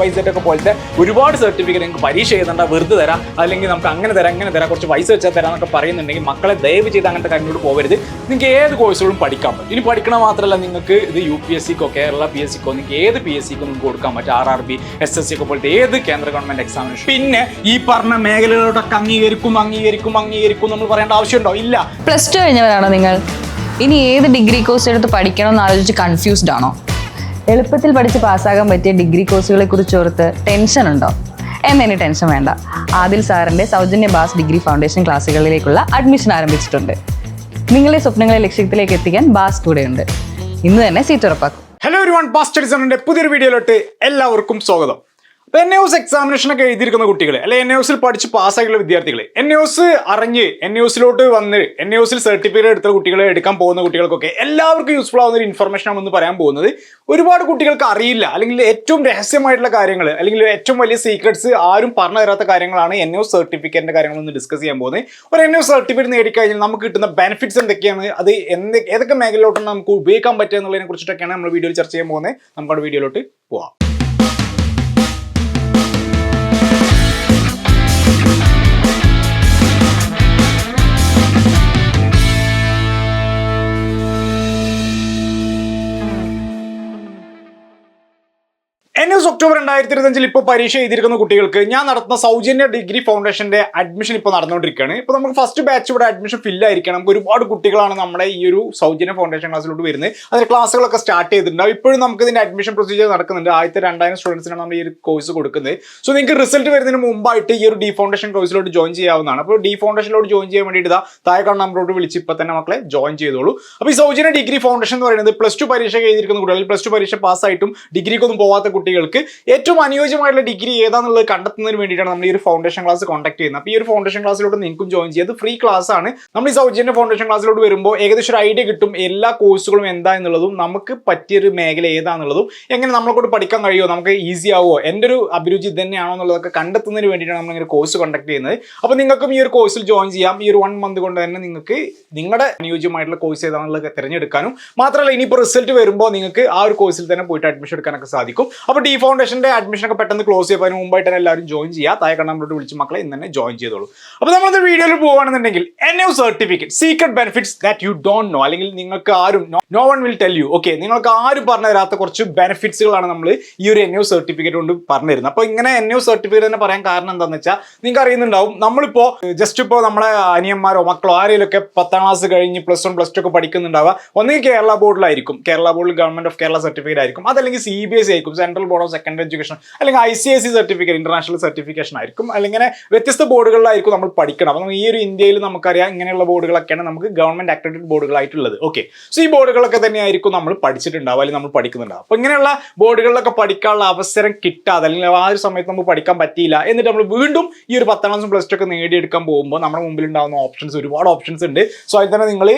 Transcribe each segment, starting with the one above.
Y set ഒക്കെ പോലത്തെ ഒരുപാട് സർട്ടിഫിക്കറ്റ് നിങ്ങൾക്ക് പരീക്ഷ എഴുതണ്ട വെറുതെ തരാം അല്ലെങ്കിൽ നമുക്ക് അങ്ങനെ തരാം അങ്ങനെ തരാം കുറച്ച് പൈസ വെച്ചാൽ തരാം എന്നൊക്കെ പറയുന്നുണ്ടെങ്കിൽ മക്കളെ ദയവ് ചെയ്ത് അങ്ങനത്തെ കാര്യങ്ങളോട് പോകരുത് നിങ്ങൾക്ക് ഏത് കോഴ്സുകളും പഠിക്കാൻ പറ്റും. ഇനി പഠിക്കണ മാത്രമല്ല നിങ്ങൾക്ക് ഇത് യു പി എസ് സിക്കോ കേരള പി എസ് സിക്കോ നിങ്ങൾക്ക് ഏത് പി എസ് സിക്കോ നിങ്ങൾക്ക് കൊടുക്കാൻ പറ്റും. R R B S S C ഒക്കെ പോലത്തെ ഏത് കേന്ദ്ര ഗവൺമെന്റ് എക്സാമിനേഷൻ പിന്നെ ഈ പറഞ്ഞ മേഖലകളോടൊക്കെ അംഗീകരിക്കും അംഗീകരിക്കും അംഗീകരിക്കും നമ്മൾ പറയേണ്ട ആവശ്യമുണ്ടോ? ഇല്ല. പ്ലസ് ടു കഴിഞ്ഞവരാണോ നിങ്ങൾ? ഇനി ഏത് ഡിഗ്രി കോഴ്സ് എടുത്ത് പഠിക്കണം എന്ന് ആലോചിച്ച് കൺഫ്യൂസ്ഡ് ആണോ? എളുപ്പത്തിൽ പഠിച്ച് പാസ്സാകാൻ പറ്റിയ ഡിഗ്രി കോഴ്സുകളെ കുറിച്ച് ഓർത്ത് ടെൻഷൻ ഉണ്ടോ? എന്നതിന് ടെൻഷൻ വേണ്ട. ആദിൽ സാറിന്റെ സൗജന്യ ബാസ് ഡിഗ്രി ഫൗണ്ടേഷൻ ക്ലാസ്സുകളിലേക്കുള്ള അഡ്മിഷൻ ആരംഭിച്ചിട്ടുണ്ട്. നിങ്ങളുടെ സ്വപ്നങ്ങളെ ലക്ഷ്യത്തിലേക്ക് എത്തിക്കാൻ ബാസ് കൂടെയുണ്ട്. ഇന്ന് തന്നെ സീറ്റ് ഉറപ്പാക്കും. ഹലോ ഒരു വൺ പാസ്റ്റഡിസണിന്റെ പുതിയൊരു വീഡിയോയിലോട്ട് എല്ലാവർക്കും സ്വാഗതം. അപ്പോൾ എൻ എസ് എക്സാമിനേഷൻ ഒക്കെ എഴുതിയിരിക്കുന്ന കുട്ടികൾ അല്ലെ എൻ എസിൽ പഠിച്ച് പാസ്സായിട്ടുള്ള വിദ്യാർത്ഥികൾ എൻ എസ് അറിഞ്ഞ് എൻ എസിലോട്ട് വന്ന് എൻ എസിൽ സർട്ടിഫിക്കറ്റ് എടുത്ത കുട്ടികളെ എടുക്കാൻ പോകുന്ന കുട്ടികൾക്കൊക്കെ എല്ലാവർക്കും യൂസ്ഫുൾ ആവുന്ന ഒരു ഇൻഫർമേഷൻ ആണെന്ന് പറയാൻ പോകുന്നത്. ഒരുപാട് കുട്ടികൾക്ക് അറിയില്ല. അല്ലെങ്കിൽ ഏറ്റവും രഹസ്യമായിട്ടുള്ള കാര്യങ്ങൾ അല്ലെങ്കിൽ ഏറ്റവും വലിയ സീക്രട്സ് ആരും പറഞ്ഞു തരാത്ത കാര്യങ്ങളാണ് എൻ എസ് സർട്ടിഫിക്കറ്റിന്റെ കാര്യങ്ങൾ ഒന്ന് ഡിസ്കസ് ചെയ്യാൻ പോകുന്നത്. ഒരു എൻ എസ് സർട്ടിഫിക്കറ്റ് നേടിക്കഴിഞ്ഞാൽ നമുക്ക് കിട്ടുന്ന ബെനിഫിറ്റ്സ് എന്തൊക്കെയാണ്? അത് എന്ത് ഏതൊക്കെ മേഖലയിലോട്ടാണ് നമുക്ക് ഉപയോഗിക്കാൻ പറ്റുക എന്നുള്ളതിനെ കുറിച്ചിട്ടൊക്കെയാണ് നമ്മൾ വീഡിയോയിൽ ചർച്ച ചെയ്യാൻ പോകുന്നത്. നമുക്കവിടെ വീഡിയോയിലോട്ട് പോവാം. എസ് ഒക്ടോബർ രണ്ടായിരത്തി ഇരുപത്തഞ്ചിൽ ഇപ്പോൾ പരീക്ഷ എഴുതിയിരിക്കുന്ന കുട്ടികൾക്ക് ഞാൻ നടത്തുന്ന സൗജന്യ ഡിഗ്രി ഫൗണ്ടേഷന്റെ അഡ്മിഷൻ ഇപ്പോൾ നടന്നുകൊണ്ടിരിക്കുകയാണ്. ഇപ്പോൾ നമുക്ക് ഫസ്റ്റ് ബാച്ച് ഇവിടെ അഡ്മിഷൻ ഫില്ല് ആയിരിക്കണം. നമുക്ക് ഒരുപാട് കുട്ടികളാണ് നമ്മുടെ ഈ ഒരു സൗജന്യ ഫൗണ്ടേഷൻ ക്ലാസ്സിലോട്ട് വരുന്നത്. അതിന് ക്ലാസ്സുകളൊക്കെ സ്റ്റാർട്ട് ചെയ്തിട്ടുണ്ട് ഇപ്പോഴും നമുക്ക് ഇതിന്റെ അഡ്മിഷൻ പ്രൊസീജിയർ നടക്കുന്നുണ്ട്. ആദ്യത്തെ രണ്ടായിരം സ്റ്റുഡൻസിനാണ് നമ്മൾ ഈ ഒരു കോഴ്സ് കൊടുക്കുന്നത്. സോ നിങ്ങൾക്ക് റിസൾട്ട് വരുന്നതിന് മുമ്പായിട്ട് ഈ ഒരു ഡി ഫൗണ്ടേഷൻ കോഴ്സിലോട്ട് ജോയിൻ ചെയ്യാവുന്നതാണ്. അപ്പോൾ ഡി ഫൗണ്ടേഷനിലോട്ട് ജോയിൻ ചെയ്യാൻ വേണ്ടിയിട്ട് ഇതാ താഴെ കാണുന്ന നമ്പറോട് വിളിച്ച് ഇപ്പോൾ തന്നെ മക്കളെ ജോയിൻ ചെയ്തോളൂ. അപ്പോൾ ഈ സൗജന്യ ഡിഗ്രി ഫൗണ്ടേഷൻ എന്ന് പറയുന്നത് പ്ലസ് ടു പരീക്ഷ എഴുതിയിരിക്കുന്ന കുട്ടികൾ പ്ലസ് ടു പരീക്ഷ പാസ്സായിട്ടും ഡിഗ്രിക്കൊന്നും പോവാത്ത കുട്ടികൾക്ക് ഏറ്റവും അനുയോജ്യമായിട്ടുള്ള ഡിഗ്രി ഏതാണെന്നുള്ളത് കണ്ടെത്തുന്നതിന് വേണ്ടിയിട്ടാണ് നമ്മൾ ഈ ഒരു ഫൗണ്ടേഷൻ ക്ലാസ് കോൺടാക്ട് ചെയ്യുന്നത്. അപ്പോൾ ഈ ഒരു ഫൗണ്ടേഷൻ ക്ലാസ്സിലോട്ട് നിങ്ങൾക്കും ജോയിൻ ചെയ്യാം ഫ്രീ ക്ലാസ് ആണ്. നമ്മൾ ഈ സൗജന്യ ഫൗണ്ടേഷൻ ക്ലാസ്സിലോട്ട് വരുമ്പോൾ ഏകദേശം ഒരു ഐഡിയ കിട്ടും എല്ലാ കോഴ്സുകളും എന്താ എന്നുള്ളതും നമുക്ക് പറ്റിയൊരു മേഖല ഏതാണെന്നുള്ളതും എങ്ങനെ നമ്മളെ പഠിക്കാൻ കഴിയുമോ നമുക്ക് ഈസി ആവുമോ എന്റെ ഒരു അഭിരുചി തന്നെയാണോ എന്നുള്ളതൊക്കെ കണ്ടെത്തുന്നതിന് വേണ്ടിയിട്ടാണ് നമ്മൾ ഇങ്ങനെ കോഴ്സ് കണ്ടക്ട് ചെയ്യുന്നത്. അപ്പോൾ നിങ്ങൾക്കും ഈ ഒരു കോഴ്സിൽ ജോയിൻ ചെയ്യാം. ഈ ഒരു വൺ മന്ത് കൊണ്ട് തന്നെ നിങ്ങൾക്ക് നിങ്ങളുടെ അനുയോജ്യമായിട്ടുള്ള കോഴ്സ് ഏതാണെന്നുള്ളത് തിരഞ്ഞെടുക്കാനും മാത്രമല്ല ഇനിയിപ്പോൾ റിസൾട്ട് വരുമ്പോൾ നിങ്ങൾക്ക് ആ ഒരു കോഴ്സിൽ തന്നെ പോയിട്ട് അഡ്മിഷൻ എടുക്കാനൊക്കെ സാധിക്കും. അപ്പോൾ ഡി ഫൗണ്ടേഷന്റെ അഡ്മിഷൻ ഒക്കെ പെട്ടെന്ന് ക്ലോസ് ചെയ്യാൻ മുമ്പായിട്ട് തന്നെ എല്ലാവരും ജോയിൻ ചെയ്യുക താഴെ കണ്ണാമ്പോട്ട് വിളിച്ച് മക്കളെ ഇന്ന് തന്നെ ജോയിൻ ചെയ്തോളൂ. അപ്പോൾ നമ്മളത് വീഡിയോയിൽ പോകുകയാണെന്നുണ്ടെങ്കിൽ N U certificate secret benefits that you don't know അല്ലെങ്കിൽ നിങ്ങൾക്ക് ആരും no one will tell you okay നിങ്ങൾക്ക് ആരും പറഞ്ഞു തരാത്ത കുറച്ച് ബെനിഫിറ്റ്സുകളാണ് നമ്മൾ ഈ ഒരു എൻ യു സർട്ടിഫിക്കറ്റ് കൊണ്ട് പറഞ്ഞു തരുന്നത് അപ്പോൾ ഇങ്ങനെ എൻ യു സർട്ടിഫിക്കറ്റ് തന്നെ പറയാൻ കാരണം എന്താണെന്ന് വെച്ചാൽ നിങ്ങൾക്ക് അറിയുന്നുണ്ടാവും നമ്മളിപ്പോ ജസ്റ്റ് ഇപ്പോ നമ്മളെ അനിയന്മാരോ മക്കളോ ആരെങ്കിലുമൊക്കെ പത്താം ക്ലാസ് കഴിഞ്ഞ് പ്ലസ് വൺ പ്ലസ് ടു ഒക്കെ പഠിക്കുന്നുണ്ടാവുക ഒന്നുകിൽ കേരള ബോർഡിലായിരിക്കും കേരള ബോർഡിൽ ഗവൺമെന്റ് ഓഫ് കേരള സർട്ടിഫിക്കറ്റ് ആയിരിക്കും. അതല്ലെങ്കിൽ സി ബി എസ് സി ആയിരിക്കും central board of secondary education അല്ലെങ്കിൽ I C S C certificate international certification ആയിരിക്കും. അല്ലെങ്കിൽ വ്യത്യസ്ത ബോർഡുകളിലായിരിക്കും നമ്മൾ പഠിക്കണം. അപ്പം ഈ ഒരു ഇന്ത്യയിൽ നമുക്കറിയാം ഇങ്ങനെയുള്ള ബോർഡുകളൊക്കെയാണ് നമുക്ക് ഗവൺമെന്റ് അക്രഡിറ്റഡ് ബോർഡുകളായിട്ടുള്ളത്. ഓക്കെ സോ ഈ ബോർഡുകളൊക്കെ തന്നെയായിരിക്കും നമ്മൾ പഠിച്ചിട്ടുണ്ടാവും അല്ലെങ്കിൽ നമ്മൾ പഠിക്കുന്നുണ്ടാവും അപ്പോൾ ഇങ്ങനെയുള്ള ബോർഡുകളിലൊക്കെ പഠിക്കാനുള്ള അവസരം കിട്ടാതെ അല്ലെങ്കിൽ ആ ഒരു സമയത്ത് നമുക്ക് പഠിക്കാൻ പറ്റിയില്ല എന്നിട്ട് നമ്മൾ വീണ്ടും ഈ ഒരു പത്താം ക്ലാസ്സും പ്ലസ് ടു ഒക്കെ നേടിയെടുക്കാൻ പോകുമ്പോൾ നമ്മുടെ മുമ്പിൽ ഉണ്ടാകുന്ന ഓപ്ഷൻസ് ഒരുപാട് ഓപ്ഷൻസ് ഉണ്ട്. സോ അതിൽ തന്നെ നിങ്ങൾ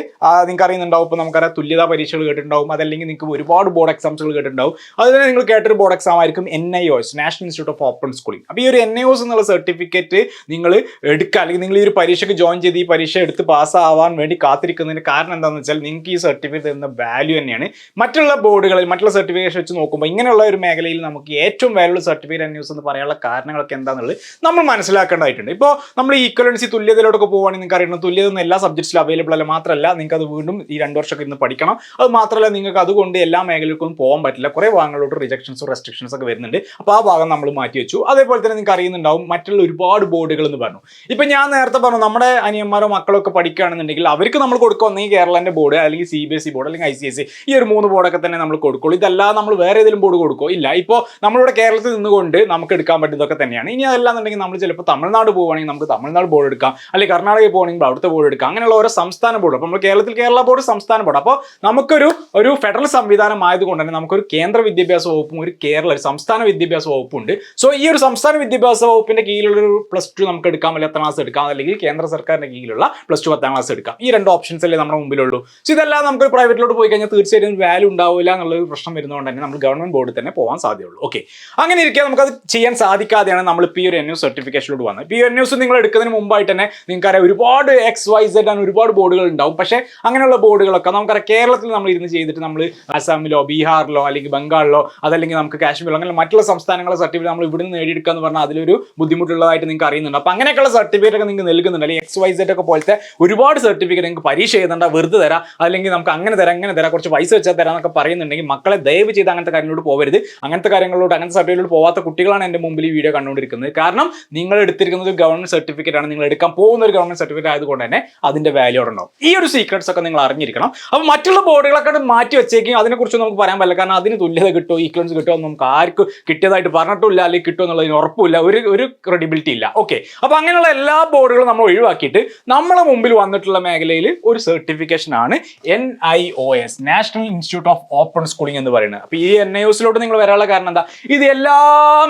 നിങ്ങൾക്ക് അറിയുന്നുണ്ടാവും. ഇപ്പോൾ നമുക്കറിയാം തുല്യതാ പരീക്ഷകൾ കേട്ടിട്ടുണ്ടാവും. അതല്ലെങ്കിൽ നിങ്ങൾക്ക് ഒരുപാട് ബോർഡ് എക്സാംസുകൾ കേട്ടിട്ടുണ്ടാവും. അത് തന്നെ നിങ്ങൾ കേട്ടൊരു ബോർഡ് എക്സാം ആയിരിക്കും N I O S national institute of open schooling അപ്പോൾ ഈ ഒരു എൻ ഐ ഒസ് എന്നുള്ള സർട്ടിഫിക്കറ്റ് നിങ്ങൾ എടുക്കുക അല്ലെങ്കിൽ നിങ്ങൾ ഈ ഒരു പരീക്ഷയ്ക്ക് ജോയിൻ ചെയ്ത് ഈ പരീക്ഷ എടുത്ത് പാസ്സാവാൻ വേണ്ടി കാത്തിരിക്കുന്നതിന് കാരണം എന്താണെന്ന് വെച്ചാൽ നിങ്ങൾക്ക് ഈ സർട്ടിഫിക്കറ്റ് തരുന്ന വാല്യൂ തന്നെയാണ്. മറ്റുള്ള ബോർഡുകളിൽ മറ്റുള്ള സർട്ടിഫിക്കേഷൻ വെച്ച് നോക്കുമ്പോൾ ഇങ്ങനെയുള്ള ഒരു മേഖലയിൽ നമുക്ക് ഏറ്റവും വാല്യുള്ള സർട്ടിഫിക്കറ്റ് എൻ എന്ന് പറയാനുള്ള കാരണങ്ങളൊക്കെ എന്താണെന്നുള്ളത് നമ്മൾ മനസ്സിലാക്കേണ്ടതായിട്ടുണ്ട്. ഇപ്പോൾ നമ്മൾ ഈക്വലൻസി തുല്യതയിലോട്ടൊക്കെ പോകുകയാണെങ്കിൽ നിങ്ങൾക്ക് അറിയണം തുല്യത ഒന്നും എല്ലാ സബ്ജക്ട്സിലും അവൈലബിൾ അല്ല. മാത്രമല്ല നിങ്ങൾക്ക് അത് വീണ്ടും ഈ രണ്ട് വർഷമൊക്കെ ഇന്ന് പഠിക്കണം. അത് മാത്രമല്ല നിങ്ങൾക്ക് അതുകൊണ്ട് എല്ലാ മേഖലകൾക്കൊന്നും പോകാൻ പറ്റില്ല. കുറേ ഭാഗങ്ങളിലോട്ട് റിജക്ഷൻസും റെസ്ട്രിക്ഷൻസ് ഒക്കെ വരുന്നുണ്ട്. അപ്പോൾ ആ ഭാഗം നമ്മൾ മാറ്റി വെച്ചു. അതേപോലെ തന്നെ നിങ്ങൾക്ക് അറിയുന്നുണ്ടാവും മറ്റുള്ള ഒരുപാട് ബോർഡുകൾ എന്ന് പറഞ്ഞു. ഇപ്പം ഞാൻ നേരത്തെ പറഞ്ഞു നമ്മുടെ അനിയന്മാരോ മക്കളോ ഒക്കെ പഠിക്കുകയാണെന്നുണ്ടെങ്കിൽ അവർക്ക് നമ്മൾ കൊടുക്കുക ഒന്നെങ്കിൽ കേരളന്റെ ബോർഡ് അല്ലെങ്കിൽ C B S E board അല്ലെങ്കിൽ ഐ സി എസ് സി ഈ ഒരു മൂന്ന് ബോർഡൊക്കെ തന്നെ നമ്മൾ കൊടുക്കുള്ളൂ. ഇതല്ലാതെ നമ്മൾ വേറെ ഏതെങ്കിലും ബോർഡ് കൊടുക്കുമോ ഇല്ല. ഇപ്പോൾ നമ്മളിവിടെ കേരളത്തിൽ നിന്നുകൊണ്ട് നമുക്ക് എടുക്കാൻ പറ്റുന്നതൊക്കെ തന്നെയാണ്. ഇനി അതെല്ലാം അതല്ലാന്നുണ്ടെങ്കിൽ നമ്മൾ ചിലപ്പോൾ തമിഴ്നാട് പോവുകയാണെങ്കിൽ നമുക്ക് തമിഴ്നാട് ബോർഡ് എടുക്കാം. അല്ലെങ്കിൽ കർണാടകയിൽ പോകണമെങ്കിൽ അവിടുത്തെ ബോർഡ് എടുക്കാം. അങ്ങനെയുള്ള ഓരോ സംസ്ഥാന ബോർഡ് അപ്പോൾ നമ്മൾ കേരളത്തിൽ കേരള ബോർഡ് സംസ്ഥാന ബോർഡ് അപ്പോൾ നമുക്കൊരു ഒരു ഫെഡറൽ സംവിധാനം ആയതുകൊണ്ട് തന്നെ നമുക്കൊരു കേന്ദ്ര വിദ്യാഭ്യാസ വകുപ്പും ഒരു കേരള ഒരു സംസ്ഥാന വിദ്യാഭ്യാസ വകുപ്പുണ്ട്. സോ ഈ ഒരു സംസ്ഥാന വിദ്യാഭ്യാസ വകുപ്പിന്റെ കീഴിലുള്ള ഒരു പ്ലസ് ടു നമുക്ക് എടുക്കാം അല്ലെങ്കിൽ എത്താം ക്ലാസ് എടുക്കാം അല്ലെങ്കിൽ കേന്ദ്ര സർക്കാരിന്റെ കീഴിലുള്ള പ്ലസ് ടു പത്താം ക്ലാസ് എടുക്കാം. ഈ രണ്ട് ഓപ്ഷൻസ് അല്ലേ നമ്മുടെ മുമ്പിലുള്ളൂ. സോ ഇതെല്ലാം നമുക്ക് പ്രൈവറ്റിലോട്ട് പോയി കഴിഞ്ഞാൽ തീർച്ചയായിട്ടും വാല്യൂ ഉണ്ടാവില്ല എന്നുള്ള പ്രശ്നം വരുന്നതുകൊണ്ട് തന്നെ നമ്മൾ ഗവൺമെന്റ് ബോർഡിൽ തന്നെ പോകാൻ സാധ്യതയുള്ളൂ. ഓക്കെ അങ്ങനെ ഇരിക്കുക അത് ചെയ്യാൻ സാധിക്കാതെയാണ് നമ്മൾ ഇപ്പോൾ ഈ ഒരു എൻ യു സർട്ടിഫിക്കേഷനിലോട്ട് വന്നത്. ഇപ്പോൾ ഈ എൻ ന്യൂസ് നിങ്ങൾ എടുക്കുന്നതിന് മുമ്പായിട്ട് തന്നെ നിങ്ങൾക്കറിയാം ഒരുപാട് എക്സ് വൈ സെഡ് ആണ് ഒരുപാട് ബോർഡുകൾ ഉണ്ടാവും. പക്ഷേ അങ്ങനെയുള്ള ബോർഡുകളൊക്കെ നമുക്കറിയാം കേരളത്തിൽ നമ്മൾ ഇരുന്ന് ചെയ്തിട്ട് നമ്മൾ ആസാമിലോ ബീഹാറിലോ അല്ലെങ്കിൽ ബംഗാളിലോ അതല്ലെങ്കിൽ നമുക്ക് കാശ്മീർ സർട്ടിഫിക്കറ്റ് അങ്ങനെ മറ്റുള്ള സംസ്ഥാനങ്ങളെ സർട്ടിഫിക്കറ്റ് നമ്മൾ ഇവിടുന്ന് നേടിയെടുക്കുക എന്ന് പറഞ്ഞാൽ അതിലൊരു ബുദ്ധിമുട്ടുള്ളതായിട്ട് നിങ്ങൾക്ക് അറിയുന്നുണ്ട്. അപ്പോൾ അങ്ങനെയൊക്കെയുള്ള സർട്ടിഫിക്കറ്റ് ഒക്കെ നിങ്ങൾക്ക് നൽകുന്നുണ്ട്. അല്ലെങ്കിൽ എക്സ് വൈ സെറ്റ് ഒക്കെ പോലത്തെ ഒരുപാട് സർട്ടിഫിക്കറ്റ് നിങ്ങൾക്ക് പരീക്ഷ എഴുതണ്ട വെറുതെ തരാം. അല്ലെങ്കിൽ നമുക്ക് അങ്ങനെ തരാം അങ്ങനെ തരാം കുറച്ച് പൈസ വെച്ചാൽ തരാം എന്നൊക്കെ പറയുന്നുണ്ടെങ്കിൽ മക്കളെ ദയവ് ചെയ്ത് അങ്ങനത്തെ കാര്യങ്ങളോട് പോകരുത് അങ്ങനത്തെ കാര്യങ്ങളോട് അങ്ങനത്തെ സർട്ടിഫിക്കറ്റിലോട് പോകാത്ത കുട്ടികളാണ് എന്റെ മുമ്പിൽ ഈ വീഡിയോ കണ്ടുകൊണ്ടിരിക്കുന്നത്. കാരണം നിങ്ങൾ എടുത്തിരിക്കുന്നത് ഗവൺമെന്റ് സർട്ടിഫിക്കറ്റ് ആണ്. നിങ്ങൾ എടുക്കാൻ പോകുന്ന ഒരു ഗവൺമെന്റ് സർട്ടിഫിക്കറ്റ് ആയതുകൊണ്ട് തന്നെ അതിന്റെ വാല്യൂ ഉണ്ടാവും. ഈ ഒരു സീക്രട്സ് ഒക്കെ നിങ്ങൾ അറിഞ്ഞിരിക്കണം. അപ്പോൾ മറ്റുള്ള ബോർഡുകളൊക്കെ മാറ്റി വെച്ചേക്കും. അതിനെക്കുറിച്ച് നമുക്ക് പറയാൻ പറ്റില്ല. കാരണം അതിന് തുല്യത കിട്ടുമോ ഈക്വലൻസ് കിട്ടുമോ നമുക്ക് ആർക്കും കിട്ടിയതായിട്ട് പറഞ്ഞിട്ടില്ല അല്ലെങ്കിൽ കിട്ടുമെന്നുള്ളതിന് ഉറപ്പില്ല ഒരു ഒരു ക്രെഡിബിലിറ്റി ഇല്ല. ഓക്കെ അപ്പോൾ അങ്ങനെയുള്ള എല്ലാ ബോർഡുകളും നമ്മൾ ഒഴിവാക്കിയിട്ട് നമ്മളെ മുമ്പിൽ വന്നിട്ടുള്ള മേഖലയിൽ ഒരു സർട്ടിഫിക്കേഷൻ ആണ് N I O S national institute of open schooling എന്ന് പറയുന്നത്. അപ്പോൾ ഈ എൻ ഐ ഒസിലോട്ട് നിങ്ങൾ വരാനുള്ള കാരണം എന്താ? ഇത് എല്ലാ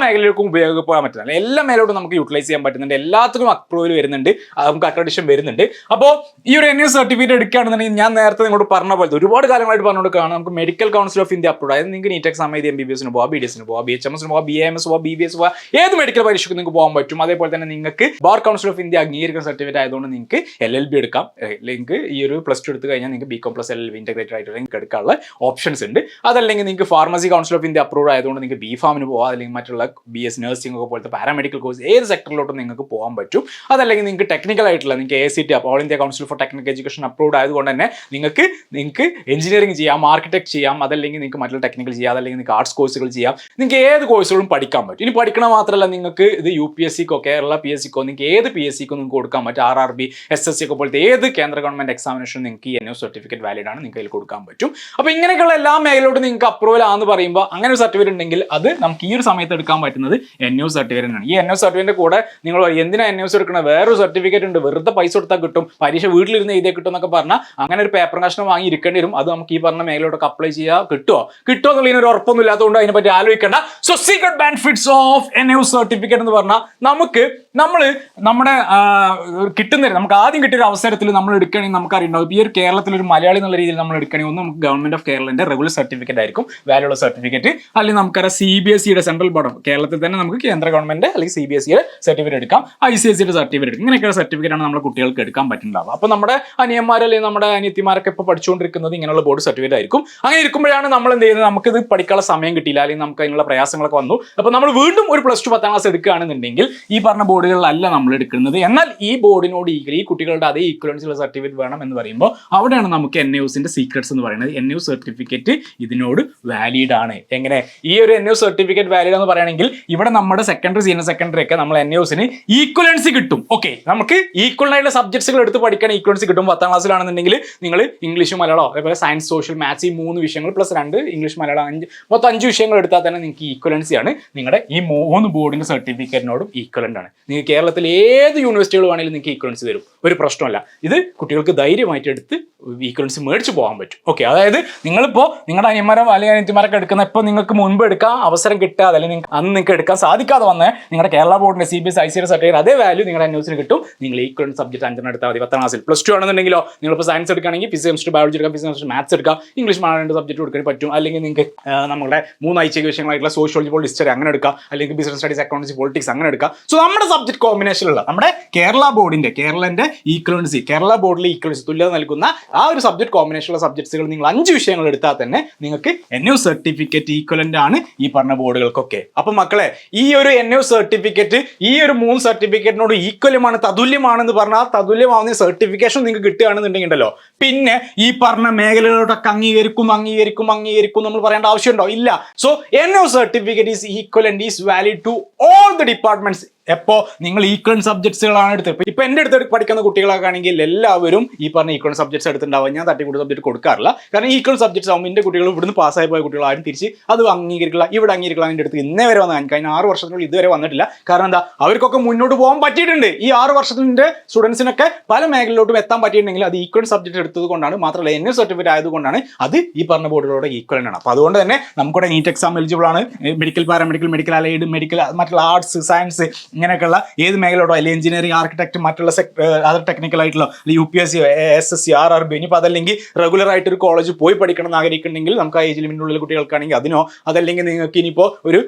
മേഖലകൾക്കും ഉപയോഗപ്പെടാൻ പറ്റുന്നില്ല എല്ലാ മേഖലയോടും നമുക്ക് യൂട്ടിലൈസ് ചെയ്യാൻ പറ്റുന്നുണ്ട്. എല്ലാത്തിനും അപ്രൂവൽ വരുന്നുണ്ട്. നമുക്ക് അക്രഡിഷൻ വരുന്നുണ്ട്. അപ്പോൾ ഈ ഒരു എൻ ഐ സർട്ടിഫിക്കറ്റ് എടുക്കുകയാണെന്നുണ്ടെങ്കിൽ ഞാൻ നേരത്തെ നിങ്ങളോട് പറഞ്ഞ പോലത്തെ ഒരുപാട് കാലങ്ങളായിട്ട് പറഞ്ഞുകൊടുക്കുകയാണ്. നമുക്ക് medical council of India approve അതായത് നിങ്ങൾക്ക് നീറ്റ് എക്സാം എഴുതി എം ബി ബി എസിന് പോകാം ബി ഡി എസിന് പോകാം ബി എച്ച് എം എസിന് പോവാം ബി എം എസ് പോവാം ബി ബി എസ് പോവാം ഏത് മെഡിക്കൽ പരീക്ഷയ്ക്ക് നിങ്ങൾക്ക് പോകാൻ പറ്റും? അതേപോലെ തന്നെ നിങ്ങൾക്ക് ബാർ കൗൺസിൽ ഓഫ് ഇന്ത്യ അംഗീകരിക്കുന്ന സർട്ടിഫിക്കറ്റ് ആയതുകൊണ്ട് നിങ്ങൾക്ക് എൽ എൽ ബി എടുക്കാം. നിങ്ങൾക്ക് ഈ ഒരു പ്ലസ് ടു എടുത്ത് കഴിഞ്ഞാൽ നിങ്ങൾക്ക് B com plus L L B integrated ആയിട്ട് നിങ്ങൾക്ക് എടുക്കാനുള്ള ഓപ്ഷൻസ് ഉണ്ട്. അതല്ലെങ്കിൽ നിങ്ങൾക്ക് pharmacy council of India approve ആയതുകൊണ്ട് നിങ്ങൾക്ക് ബി ഫാമിന് പോകാം അല്ലെങ്കിൽ മറ്റുള്ള ബി എസ് നഴ്സിംഗ് ഒക്കെ പോലത്തെ പാരാമെഡിക്കൽ കോഴ്സ് ഏത് സെക്ടറിലോട്ടും നിങ്ങൾക്ക് പോകാൻ പറ്റും. അതല്ലെങ്കിൽ നിങ്ങൾക്ക് ടെക്നിക്കൽ ആയിട്ടുള്ള നിങ്ങൾക്ക് A C T all India council for technical education approve ആയതുകൊണ്ട് തന്നെ നിങ്ങൾക്ക് നിങ്ങൾക്ക് എഞ്ചിനീയറിംഗ് ചെയ്യാം ആർക്കിടെക്ട് ചെയ്യാം അതല്ലെങ്കിൽ നിങ്ങൾക്ക് മറ്റുള്ള ടെക്നിക്കൽ ചെയ്യാം അതല്ലെങ്കിൽ നിങ്ങൾക്ക് ആർട്സ് കോഴ്സുകൾ ചെയ്യാം. നിങ്ങൾക്ക് ഏത് കോഴ്സുകളും പഠിക്കാൻ പറ്റും. ഇനി പഠിക്കണ മാത്രമല്ല നിങ്ങൾക്ക് ഇത് യു പി എസ് സിക്കോ കേരള പി എസ് സിക്കോ നിങ്ങൾക്ക് ഏത് പി എസ് സിക്കോ നിങ്ങൾക്ക് കൊടുക്കാൻ പറ്റും. R R B S S C ഒക്കെ പോലത്തെ ഏത് കേന്ദ്ര ഗവൺമെന്റ് എക്സാമിനേഷനും നിങ്ങൾക്ക് ഈ എൻ സർട്ടിഫിക്കറ്റ് വാലിഡ് ആണ് നിങ്ങൾക്ക് കൊടുക്കാൻ പറ്റും. അപ്പോൾ ഇങ്ങനെയൊക്കെയുള്ള എല്ലാ മേഖലയോടും നിങ്ങൾക്ക് അപ്രൂവൽ ആണെന്ന് പറയുമ്പോൾ അങ്ങനെ ഒരു സർട്ടിഫിക്കറ്റ് ഉണ്ടെങ്കിൽ അത് നമുക്ക് ഈ ഒരു സമയത്ത് എടുക്കാൻ പറ്റുന്നത് എൻ യു സർട്ടിഫിക്കറ്റ് ആണ്. ഈ എൻ യു സർട്ടിഫിക്കറ്റിന്റെ കൂടെ നിങ്ങൾ എന്തിനാ എൻ യു എടുക്കണം? വേറൊരു സർട്ടിഫിക്കറ്റ് ഉണ്ട്. വെറുതെ പൈസ കൊടുത്താൽ കിട്ടും. പരീക്ഷ വീട്ടിലിരുന്ന് എഴുതിയാൽ കിട്ടും എന്നൊക്കെ പറഞ്ഞാൽ അങ്ങനെ ഒരു പേപ്പർ കഷ്ണം വാങ്ങി ഇരിക്കേണ്ടി വരും. അത് നമുക്ക് ഈ പറഞ്ഞ മേഖലയോടൊക്കെ അപ്ലൈ ചെയ്യാൻ കിട്ടുമോ കിട്ടുമോ എന്നുള്ളതിന് ഒരു ഉറപ്പൊന്നും ഇല്ലാത്തതുകൊണ്ട് അതിനെപ്പറ്റി ആലോചിക്കേണ്ട so secret benefits of N U certificate എന്ന് പറഞ്ഞാൽ നമുക്ക് നമ്മൾ നമ്മുടെ കിട്ടുന്ന നമുക്ക് ആദ്യം കിട്ടിയ ഒരു അവസരത്തിൽ നമ്മൾ എടുക്കുകയാണെങ്കിൽ നമുക്ക് അറിയണ്ടാവും ഈ ഒരു കേരളത്തിൽ ഒരു മലയാളി എന്നുള്ള രീതിയിൽ നമ്മൾ എടുക്കുകയാണെങ്കിൽ ഒന്ന് നമുക്ക് ഗവൺമെന്റ് ഓഫ് കേരളന്റെ റെഗുലർ സർട്ടിഫിക്കറ്റ് ആയിരിക്കും. വാല്യുള്ള സർട്ടിഫിക്കറ്റ് അല്ലെങ്കിൽ നമുക്കറിയാം സി ബി എസ് സിയുടെ സെൻട്രൽ ബോർഡ് കേരളത്തിൽ തന്നെ നമുക്ക് കേന്ദ്ര ഗവൺമെന്റ് അല്ലെങ്കിൽ സി ബി എസ് സിയുടെ സർട്ടിഫിക്കറ്റ് എടുക്കാം. ഐ സി എസ് സിയുടെ സർട്ടിഫിക്കറ്റ് എടുക്കാം. ഇങ്ങനെയൊക്കെയുള്ള സർട്ടിഫിക്കറ്റ് ആണ് നമ്മുടെ കുട്ടികൾക്ക് എടുക്കാൻ പറ്റുന്നുണ്ടാവുക അപ്പോൾ നമ്മുടെ അനിയന്മാർ അല്ലെങ്കിൽ നമ്മുടെ അനിയത്തിമാരൊക്കെ ഇപ്പോൾ പഠിച്ചുകൊണ്ടിരിക്കുന്നത് ഇങ്ങനെയുള്ള ബോർഡ് സർട്ടിഫിക്കറ്റ് ആയിരിക്കും. അങ്ങനെ ഇരിക്കുമ്പോഴാണ് നമ്മൾ എന്ത് ചെയ്യുന്നത്? നമുക്കിത് പഠിക്കാനുള്ള സമയം കിട്ടിയില്ല. അല്ലെങ്കിൽ നമുക്ക് അതിനുള്ള പ്രയാസങ്ങളൊക്കെ വന്നു. അപ്പോൾ നമ്മൾ വീണ്ടും ഒരു പ്ലസ് ടു പത്താം ക്ലാസ് എടുക്കുകയാണെന്നുണ്ടെങ്കിൽ ഈ പറഞ്ഞ ബോർഡുകളിലല്ല നമ്മൾ എടുക്കുന്നത്. എന്നാൽ ഈ ബോർഡിനോട് ഈക്വൽ ഈ കുട്ടികളുടെ അതേ ഈക്വലൻസിലുള്ള സർട്ടിഫിക്കറ്റ് വേണം എന്ന് പറയുമ്പോൾ അവിടെയാണ് നമുക്ക് എൻ യുസിന്റെ സീക്രട്സ് എന്ന് പറയുന്നത്. എൻ യു സർട്ടിഫിക്കറ്റ് ഇതിനോട് വാലിഡ് ആണ്. എങ്ങനെ? ഈ ഒരു എൻ യു സർട്ടിഫിക്കറ്റ് വാലിഡ് എന്ന് പറയുകയാണെങ്കിൽ ഇവിടെ നമ്മുടെ സെക്കൻഡറി സീനിയർ സെക്കൻഡറി ഒക്കെ നമ്മൾ എൻ യുസിന് ഈക്വലൻസി കിട്ടും. ഓക്കെ നമുക്ക് ഈക്വൽ ആയിട്ടുള്ള സബ്ജക്ട്സുകൾ എടുത്ത് പഠിക്കാൻ ഈക്വലൻസി കിട്ടും പത്താം ക്ലാസ്സിലാണെന്നുണ്ടെങ്കിൽ നിങ്ങൾ ഇംഗ്ലീഷ് മലയാളം അതേപോലെ സയൻസ് സോഷ്യൽ മാത്സ് ഈ മൂന്ന് വിഷയങ്ങൾ പ്ലസ് രണ്ട് ഇംഗ്ലീഷ് മലയാളം അഞ്ച് മൊത്തം അഞ്ച് വിഷയങ്ങൾ എടുത്താൽ തന്നെ നിങ്ങൾക്ക് ഈക്വലൻസി ആണ്. നിങ്ങളുടെ ഈ മൂന്ന് ബോർഡിന്റെ സർട്ടിഫിക്കറ്റിനോടും ഈക്വലന്റ് ആണ്. നിങ്ങൾ കേരളത്തിൽ ഏത് യൂണിവേഴ്സിറ്റികൾ വേണമെങ്കിലും നിങ്ങൾക്ക് ഈക്വലൻസി തരും. ഒരു പ്രശ്നമല്ല. ഇത് കുട്ടികൾക്ക് ധൈര്യമായിട്ട് എടുത്ത് ഈക്വലൻസി മേടിച്ച് പോകാൻ പറ്റും. ഓക്കെ അതായത് നിങ്ങളിപ്പോൾ നിങ്ങളുടെ അനിയന്മാരോ അല്ലെങ്കിൽ അനിയത്തിമാരൊക്കെ എടുക്കുന്ന ഇപ്പോൾ നിങ്ങൾക്ക് മുൻപ് എടുക്കാൻ അവസരം കിട്ടാതെ അല്ലെങ്കിൽ നിങ്ങൾക്ക് അന്ന് നിങ്ങൾക്ക് എടുക്കാൻ സാധിക്കാതെ വന്ന നിങ്ങളുടെ കേരള ബോർഡിന്റെ C B S I C certificate അതേ വാല്യൂ നിങ്ങളുടെ അന്വേഷണം കിട്ടും. നിങ്ങൾ ഈക്വലൻസ് സബ്ജക്ട് അഞ്ചെണ്ണം എടുത്താൽ മതി. പത്താം ക്ലാസ്സിൽ. പ്ലസ് ടു ആണെന്നുണ്ടെങ്കിലോ നിങ്ങളിപ്പോൾ സയൻസ് എടുക്കുകയാണെങ്കിൽ ഫിസിക്സ് കെമിസ്ട്രി ബയോളജി എടുക്കാം ഫിസിക്സ് കെമിസ്ട്രി മാത്സ് എടുക്കാം. ഇംഗ്ലീഷ് മാറേണ്ട സബ്ജക്ട് കൊടുക്കാൻ പറ്റും. അല്ലെങ്കിൽ നിങ്ങൾക്ക് നമ്മുടെ മൂന്ന് ഐച്ഛിക വിഷയങ്ങളായിട്ടുള്ള സോഷ്യോളജി പോൾ ഹിസ്റ്ററി അങ്ങനെ എടുക്കാം. അല്ലെങ്കിൽ ബിസിനസ് സ്റ്റഡീസ് അക്കൗണ്ടൻസി പോളിറ്റിക്സ് അങ്ങനെ എടുക്കാം. സോ നമ്മുടെ സബ്ജക്ട് കോമ്പിനേഷനിലുള്ള നമ്മുടെ കേരള ബോർഡിന്റെ കേരളന്റെ ഈക്വലൻസി കേരള ബോർഡിലെ ഈക്വലൻസി തുല്യത നൽകുന്ന ആ ഒരു സബ്ജക്ട് കോമ്പിനേഷനുള്ള സബ്ജക്ട്സുകൾ നിങ്ങൾ അഞ്ച് വിഷയങ്ങൾ എടുത്താൽ തന്നെ നിങ്ങൾക്ക് എൻ യു സർട്ടിഫിക്കറ്റ് ഈക്വലന്റ് ആണ് ഈ പറഞ്ഞ ബോർഡുകൾക്കൊക്കെ അപ്പൊ മക്കളെ ഈ ഒരു എൻ യു സർട്ടിഫിക്കറ്റ് ഈ ഒരു മൂന്ന് സർട്ടിഫിക്കറ്റിനോട് ഈക്വലുമാണ് തതുല്യമാണെന്ന് പറഞ്ഞാൽ തതുല്യമാവുന്ന സർട്ടിഫിക്കേഷൻ നിങ്ങൾക്ക് കിട്ടുകയാണെന്നുണ്ടെങ്കിൽ ഉണ്ടല്ലോ പിന്നെ ഈ പറഞ്ഞ മേഖലകളോടൊക്കെ അംഗീകരിക്കും അംഗീകരിക്കും അംഗീകരിക്കും നമ്മൾ പറയേണ്ട ആവശ്യമുണ്ടോ? ഇല്ല. So N NO certificate is equal and is valid to all the departments എപ്പോ നിങ്ങൾ ഈക്വൽ സബ്ജക്ട്സുകളാണ് എടുത്തത്. ഇപ്പൊ എന്റെ അടുത്ത് പഠിക്കുന്ന കുട്ടികളൊക്കെ ആണെങ്കിൽ എല്ലാവരും ഈ പറഞ്ഞ ഈക്വൽ സബ്ജക്ട്സ് എടുത്തിട്ടുണ്ടാവും. ഞാൻ തട്ടി കൂടുതൽ സബ്ജക്ട് കൊടുക്കാറില്ല. കാരണം ഈക്വൽ സബ്ജക്ട്സ് ആകുമ്പോൾ എന്റെ കുട്ടികൾ ഇവിടുന്ന് പാസ്സായി പോയ കുട്ടികൾ ആരും തിരിച്ച് അത് അംഗീകരിക്കില്ല ഇവിടെ അംഗീകരിക്കില്ല എന്റെ അടുത്ത് ഇന്നേ വരെ വന്നാൽ കഴിഞ്ഞ ആറ് വർഷത്തിനുള്ളിൽ ഇതുവരെ വന്നിട്ടില്ല. കാരണം എന്താ? അവർക്കൊക്കെ മുന്നോട്ട് പോകാൻ പറ്റിയിട്ടുണ്ട്. ഈ ആറ് വർഷത്തിന്റെ സ്റ്റുഡൻസിനൊക്കെ പല മേഖലയിലോട്ടും എത്താൻ പറ്റിയിട്ടുണ്ടെങ്കിൽ അത് ഈക്വൽ സബ്ജക്ട് എടുത്തത് കൊണ്ടാണ് മാത്രമല്ല എൻ സർട്ടിഫിക്കറ്റ് ആയതുകൊണ്ടാണ് അത് ഈ പറഞ്ഞ ബോർഡുകളോട് ഈക്വൽ ആണ്. അപ്പോൾ അതുകൊണ്ട് തന്നെ നമുക്കിവിടെ നീറ്റ് എക്സാം എലിജിബിൾ ആണ്. Medical paramedical medical allied medical മറ്റുള്ള ആർട്സ് സയൻസ് ഇങ്ങനെയൊക്കെയുള്ള ഏത് മേഖലയോടോ അല്ലെങ്കിൽ എഞ്ചിനീയറിംഗ് ആർക്കിടെക്ട് മറ്റുള്ള അതർ ടെക്നിക്കൽ ആയിട്ടുള്ള U P S C S S C R R B ഇനിയിപ്പോൾ അതല്ലെങ്കിൽ റെഗുലർ ആയിട്ട് ഒരു കോളേജ് പോയി പഠിക്കണം എന്ന് ആഗ്രഹിക്കുന്നുണ്ടെങ്കിൽ നമുക്ക് ആ ഏജ് ലിമിറ്റിനുള്ള കുട്ടികൾക്കാണെങ്കിൽ അതിനോ അതല്ലെങ്കിൽ നിങ്ങൾക്ക് ഇനിയിപ്പോൾ ഒരു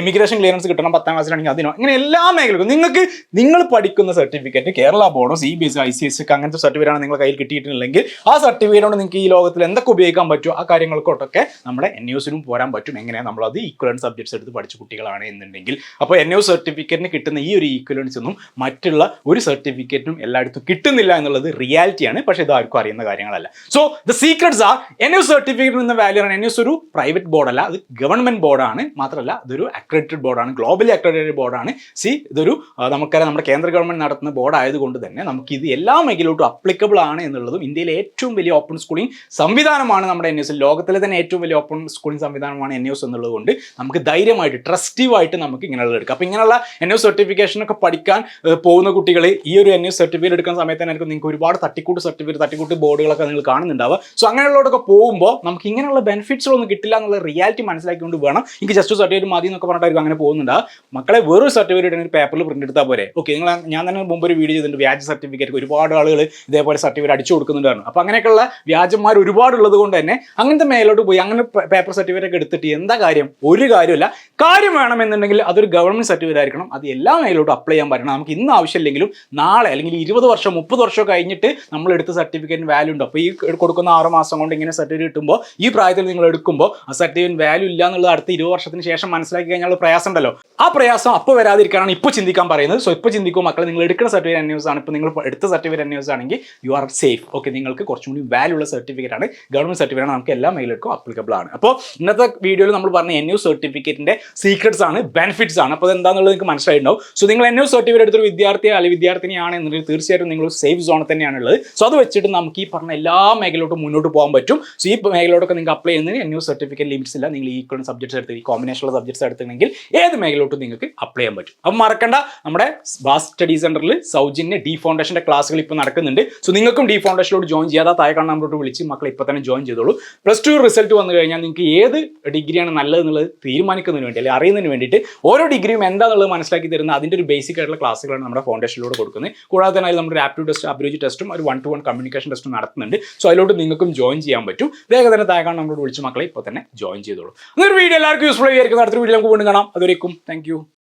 എമിഗ്രേഷൻ ക്ലിയറൻസ് കിട്ടണം പത്താം ക്ലാസ്സിലാണെങ്കിൽ അതിനോ ഇങ്ങനെ എല്ലാ മേഖലകളും നിങ്ങൾക്ക് നിങ്ങൾ പഠിക്കുന്ന certificate Kerala ബോർഡോ C B S I C S ഒക്കെ അങ്ങനത്തെ സർട്ടിഫിക്കറ്റ് ആണ് നിങ്ങളുടെ കയ്യിൽ കിട്ടിയിട്ടുണ്ടെങ്കിൽ ആ സർട്ടിഫിക്കറ്റ് കൊണ്ട് നിങ്ങൾക്ക് ഈ ലോകത്തിൽ എന്തൊക്കെ ഉപയോഗിക്കാൻ പറ്റുമോ ആ കാര്യങ്ങൾക്കൊട്ടൊക്കെ നമ്മുടെ എൻ യൂസിനും പോരാൻ പറ്റും. എങ്ങനെയാണ് നമ്മളത് ഈക്വലൻ സബ്ജക്ട്സ് എടുത്ത് പഠിച്ച കുട്ടികളാണ് എന്നുണ്ടെങ്കിൽ. അപ്പോൾ എൻ യു സർട്ടിഫിക്കറ്റിന് കിട്ടുന്ന ഈ ഒരു ഈക്വലൻസ് ഒന്നും മറ്റുള്ള ഒരു സർട്ടിഫിക്കറ്റിനും എല്ലായിടത്തും കിട്ടുന്നില്ല എന്നുള്ളത് റിയാലിറ്റിയാണ് പക്ഷേ ഇത് ആർക്കും അറിയുന്ന കാര്യങ്ങളല്ല. So the secrets are N U certificate എന്ന വാല്യൂ ആണ്. എൻ എസ് ഒരു പ്രൈവറ്റ് ബോർഡല്ല അത് ഗവൺമെന്റ് ബോർഡാണ് മാത്രമല്ല ഇതൊരു അക്രഡിറ്റഡ് ബോർഡാണ് ഗ്ലോബലി അക്രഡിറ്റഡ് ബോർഡാണ് സി ഇതൊരു നമുക്കറിയാം നമ്മുടെ കേന്ദ്ര ഗവൺമെന്റ് നടത്തുന്ന ബോർഡ് ആയതുകൊണ്ട് തന്നെ നമുക്ക് ഇത് എല്ലാ മേഖലയിലോട്ടും അപ്ലിക്കബിൾ ആണ് എന്നുള്ളതും ഇന്ത്യയിലെ ഏറ്റവും വലിയ ഓപ്പൺ സ്കൂളിംഗ് സംവിധാനമാണ് നമ്മുടെ എൻ എസ് ലോകത്തിലെ തന്നെ ഏറ്റവും വലിയ ഓപ്പൺ സ്കൂളിംഗ് സംവിധാനമാണ് എൻ എസ് എന്നുള്ളത് കൊണ്ട് നമുക്ക് ധൈര്യമായിട്ട് ട്രസ്റ്റീവായിട്ട് നമുക്ക് ഇങ്ങനെയുള്ളത് എടുക്കാം. അപ്പോൾ ഇങ്ങനെയുള്ള എൻ എസ് സർട്ടിഫിക്കേഷൻ ഒക്കെ പഠിക്കാൻ പോകുന്ന കുട്ടികൾ ഈ ഒരു എൻ എസ് സർട്ടിഫിക്കറ്റ് എടുക്കുന്ന സമയത്ത് തന്നെ നിങ്ങൾക്ക് ഒരുപാട് തട്ടിക്കൂട്ട് സർട്ടിഫിക്കറ്റ് തട്ടിക്കൂട്ട് ബോർഡുകളൊക്കെ നിങ്ങൾ കാണുന്നുണ്ടാവുക. സോ അങ്ങനെയുള്ളതൊക്കെ പോകുമ്പോൾ നമുക്ക് ഇങ്ങനെയുള്ള ബെനിഫിറ്റ്സുകളൊന്നും കിട്ടില്ല എന്നുള്ള റിയാലിറ്റി മനസ്സിലാക്കിക്കൊണ്ട് വേണം എനിക്ക് ജസ്റ്റ് സർട്ടിഫിക്കറ്റ് മതി എന്നൊക്കെ പറഞ്ഞിട്ടായിരിക്കും അങ്ങനെ പോകുന്നുണ്ടാവുക. മക്കളെ വേറൊരു സർട്ടിഫിക്കറ്റ് ഒരു പേപ്പറിൽ പ്രിന്റ് എടുത്താൽ പോരെ. ഓക്കെ നിങ്ങൾ ഞാൻ തന്നെ മുമ്പ് ഒരു വീഡിയോ ചെയ്തിട്ടുണ്ട് വ്യാജ സർട്ടിഫിക്കറ്റ് ഒരുപാട് ആളുകൾ ഇതേപോലെ സർട്ടിഫിക്കറ്റ് അടിച്ചു കൊടുക്കുന്നുണ്ടായിരുന്നു. അപ്പോൾ അങ്ങനെയൊക്കെയുള്ള വ്യാജന്മാർ ഒരുപാട് ഉള്ളത് കൊണ്ട് തന്നെ അങ്ങനത്തെ മേലോട്ട് പോയി അങ്ങനെ പേപ്പർ സർട്ടിഫിക്കറ്റ് ഒക്കെ എടുത്തിട്ട് എന്താ കാര്യം? ഒരു കാര്യമില്ല കാര്യം വേണമെന്നുണ്ടെങ്കിൽ അതൊരു ഗവൺമെന്റ് സർട്ടിഫിക്കറ്റ് ആയിരിക്കണം. അത് എല്ലാ മേഖലയിലോട്ടും അപ്ലൈ ചെയ്യാൻ പറ്റണം. നമുക്ക് ഇന്ന് ആവശ്യമില്ലെങ്കിലും നാളെ അല്ലെങ്കിൽ ഇരുപത് വർഷം മുപ്പത് വർഷം കഴിഞ്ഞിട്ട് നമ്മൾ എടുത്ത സർട്ടിഫിക്കറ്റിന് വാല്യൂ ഉണ്ട്. അപ്പോൾ ഈ കൊടുക്കുന്ന ആറ് മാസം കൊണ്ട് ഇങ്ങനെ സർട്ടിഫിക്കറ്റ് കിട്ടുമ്പോൾ ഈ പ്രായത്തിൽ നിങ്ങൾ എടുക്കുമ്പോൾ ആ സർട്ടിഫിക്കറ്റ് വാല്യൂ ഇല്ല എന്നുള്ളത് അടുത്ത ഇരുപത് വർഷത്തിന് ശേഷം മനസ്സിലാക്കി കഴിഞ്ഞാൽ പ്രയാസം ഉണ്ടല്ലോ. ആ പ്രയാസം അപ്പോൾ വരാതിരിക്കാനാണ് ഇപ്പോൾ ചിന്തിക്കാൻ പറയുന്നത്. സോ ഇപ്പോൾ ചിന്തിക്കും മക്കളെ നിങ്ങൾ എടുക്കുന്ന സർട്ടിഫിക്കറ്റ് അന്യൂസ് ആണ്. ഇപ്പോൾ നിങ്ങൾ എടുത്ത സർട്ടിഫിക്കറ്റ് അന്യൂസ് ആണെങ്കിൽ യു ആർ സേഫ് ഓക്കെ നിങ്ങൾക്ക് കുറച്ചും കൂടി വാല്യൂ ഉള്ള സർട്ടിഫിക്കറ്റ് ആണ്. ഗവൺമെന്റ് സർട്ടിഫിക്കറ്റ് ആണ് നമുക്ക് എല്ലാ മേഖലകൾക്കും അപ്ലിക്കബിൾ ആണ്. അപ്പോൾ ഇന്നത്തെ വീഡിയോയിൽ നമ്മൾ പറഞ്ഞ എൻ യു സർട്ടിഫിക്കറ്റിന്റെ സീക്രട്സ് ആണ് ബെനിഫിറ്റ്സ് ആണ്. അപ്പോൾ എന്താണെന്നുള്ളത് നിങ്ങൾക്ക് മനസ്സിലായിട്ടുണ്ടാവും സോ നിങ്ങൾ എൻ എസ് സർട്ടിഫിക്കറ്റ് എടുത്തൊരു വിദ്യാർത്ഥിയോ അല്ലെങ്കിൽ വിദ്യാർത്ഥിനിയാണ് എന്നുണ്ടെങ്കിൽ തീർച്ചയായിട്ടും നിങ്ങൾ സേഫ് സോണിൽ തന്നെയാണുള്ളത്. സോ അത് വെച്ചിട്ട് നമുക്ക് ഈ പറഞ്ഞ എല്ലാ മേഖലയിലോട്ടും മുന്നോട്ട് പോകാൻ പറ്റും. സോ ഈ മേഖലയോടൊക്കെ നിങ്ങൾക്ക് അപ്ലൈ ചെയ്യുന്നതിന് എൻ എസ് സർട്ടിഫിക്കറ്റ് ലിമിറ്റ്സ് ഇല്ല. നിങ്ങൾ ഈക്വൽ സബ്ജക്ട്സ് എടുത്ത് ഈ കോമ്പിനേഷനുള്ള സബ്ജക്ട്സ് എടുത്തിട്ടുണ്ടെങ്കിൽ ഏത് മേഖലയോട്ടും നിങ്ങൾക്ക് അപ്ലൈ ചെയ്യാൻ പറ്റും. അപ്പം മറക്കണ്ട നമ്മുടെ ബാസ് സ്റ്റഡി സെന്ററിൽ സൗജന്യ ഡി ഫൗണ്ടേഷന്റെ ക്ലാസ്സുകൾ ഇപ്പോൾ നടക്കുന്നുണ്ട്. സോ നിങ്ങൾക്കും ഡി ഫൗണ്ടേഷനിലോട് ജോയിൻ ചെയ്യാതെ താഴെ കാണാൻ നമ്മളോട് വിളിച്ച് മക്കൾ ഇപ്പോൾ തന്നെ ജോയിൻ ചെയ്തോളൂ. പ്ലസ് ടു റിസൾട്ട് വന്നു കഴിഞ്ഞാൽ നിങ്ങൾക്ക് ഏത് ഡിഗ്രിയാണ് നല്ലതെന്നുള്ളത് തീരുമാനിക്കുന്നതിന് വേണ്ടി അല്ലെങ്കിൽ അറിയുന്നതിന് വേണ്ടിയിട്ട് ഓരോ ഡിഗ്രിയും എന്താണെന്നുള്ളത് മനസ്സിലാക്കി തരുന്ന അതിന്റെ ഒരു ബേസിക് ആയിട്ടുള്ള ക്ലാസ്സുകളാണ് നമ്മുടെ ഫൗണ്ടേഷനിലൂടെ കൊടുക്കുന്നത്. കൂടാതെ തന്നെ നമ്മുടെ ആപ്റ്റ്യൂഡ് ടെസ്റ്റ് അഭിരുചി ടെസ്റ്റും ഒരു വൺ ടു വൺ കമ്മ്യൂണിക്കേഷൻ ടെസ്റ്റും നടത്തുന്നുണ്ട്. സോ അതിലോട്ട് നിങ്ങൾക്കും ജോയിൻ ചെയ്യാൻ പറ്റും. വേഗം തന്നെ താഴെ നമ്മളോട് വിളിച്ച് മക്കളെ ഇപ്പോൾ തന്നെ ജോയിൻ ചെയ്തോളൂ. എന്നൊരു വീഡിയോ എല്ലാവർക്കും യൂസ്ഫുൾ ആയിരിക്കും അടുത്തൊരു വീഡിയോ നമുക്ക് വീണ്ടും കാണാം. അതുവരേക്കും താങ്ക്